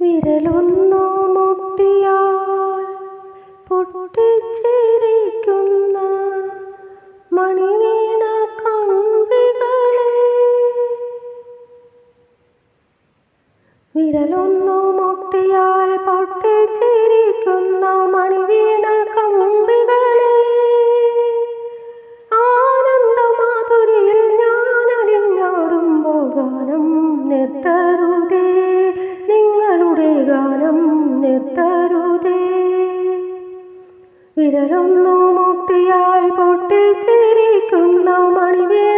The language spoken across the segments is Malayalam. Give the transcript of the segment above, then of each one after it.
വിരലൊന്നു മുട്ടിയാൽ പൊട്ടിച്ചിരിക്കുന്ന മണിവീണ കമ്പികളെ. വിരലൊന്നു മുട്ടിയാൽ പൊട്ടിച്ചിരിക്കുന്ന മണിവീണ ഭയം നിർത്തരുതേ വിരലൊന്നു മുട്ടിയാൽ പൊട്ടിച്ചിരിക്കുന്നു മണിവേ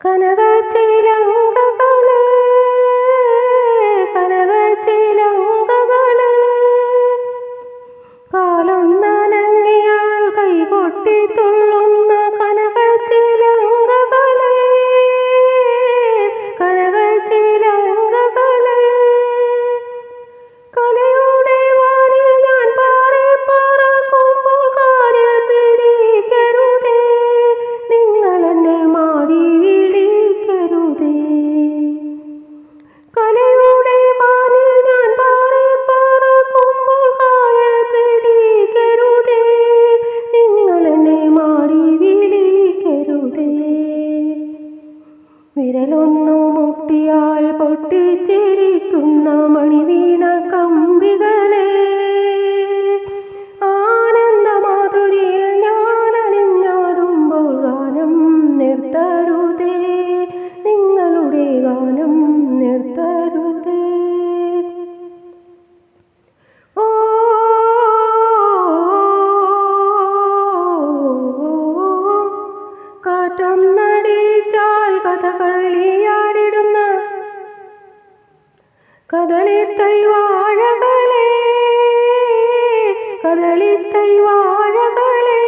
കനകത്തിൽ കദളിത്തൈ വാഴകളെ കദളിത്തൈ വാഴകളെ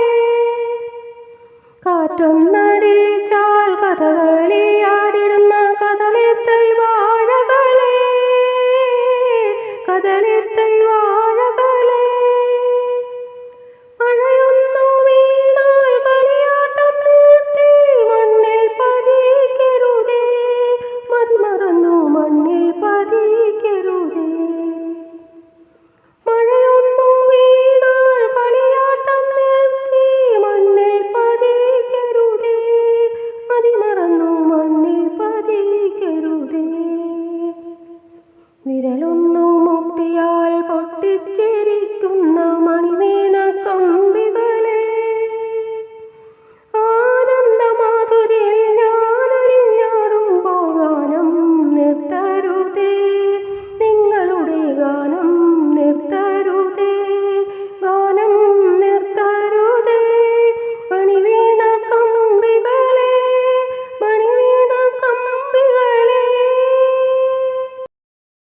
കാറ്റൊന്നടിച്ചാൽ കഥകളിയാ